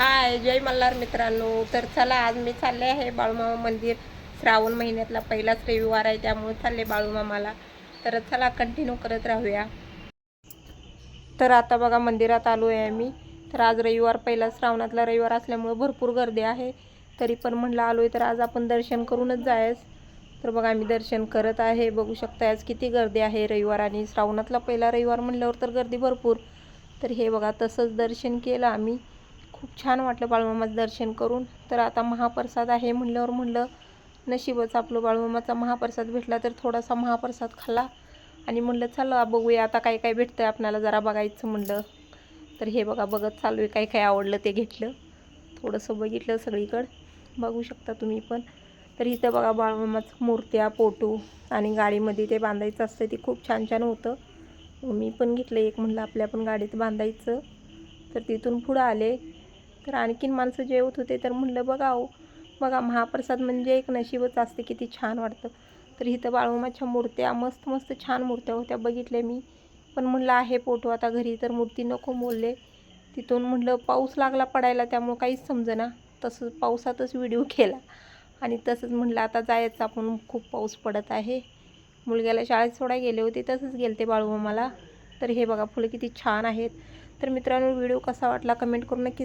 हाय जय मल्हार मित्रांनो. तर चला आज मी चालले आहे बाळूमामा मंदिर. श्रावण महिन्यातला पहिलाच रविवार आहे त्यामुळे चालले बाळूमामाला. तर चला कंटिन्यू करत राहूया. तर आता बघा मंदिरात आलो आहे आम्ही. तर आज रविवार पहिला श्रावणातला रविवार असल्यामुळे भरपूर गर्दी आहे. तरी पण म्हणलं आलो आहे तर आज आपण दर्शन करूनच जायस. तर बघा आम्ही दर्शन करत आहे. बघू शकता आज किती गर्दी आहे रविवार आणि श्रावणातला पहिला रविवार म्हणल्यावर तर गर्दी भरपूर. तर हे बघा तसंच दर्शन केलं आम्ही. खूप छान वाटलं बाळूमामाचं दर्शन करून. तर आता महाप्रसाद आहे म्हणल्यावर म्हणलं नशीबच आपलं बाळूमामाचा महाप्रसाद भेटला तर थोडासा महाप्रसाद खाल्ला. आणि म्हणलं चला बघूया आता काय काय भेटतं आपल्याला जरा बघायचं म्हणलं. तर हे बघा बघत चालू आहे काय काय आवडलं ते घेतलं. थोडंसं बघितलं सगळीकडं. बघू शकता तुम्ही पण. तर इथं बघा बाळूमामाचं मूर्त्या पोटू आणि गाडीमध्ये ते बांधायचं असतं ते खूप छान छान होतं. मी पण घेतलं एक म्हणलं आपल्या पण गाडीत बांधायचं. तर तिथून पुढं आले. तर आणखीन माणसं जेवत होते तर म्हणलं बघा अहो बघा महाप्रसाद म्हणजे एक नशीबच असते किती छान वाटतं. तर इथं बाळूमाच्या मूर्त्या मस्त मस्त छान मूर्त्या होत्या बघितल्या मी. पण म्हणलं आहे फोटो आता घरी तर मूर्ती नको बोलले तिथून म्हणलं पाऊस लागला पडायला त्यामुळं काहीच समजेना. तसंच पावसातच व्हिडिओ केला. आणि तसंच म्हणलं आता जायचं आपण खूप पाऊस पडत आहे. मुलग्याला शाळेत सोडा गेले होते तसंच गेले ते बाळूमामाला. तर हे बघा फुलं किती छान आहेत. तर मित्रांनो व्हिडिओ कसा वाटला कमेंट करून नक्की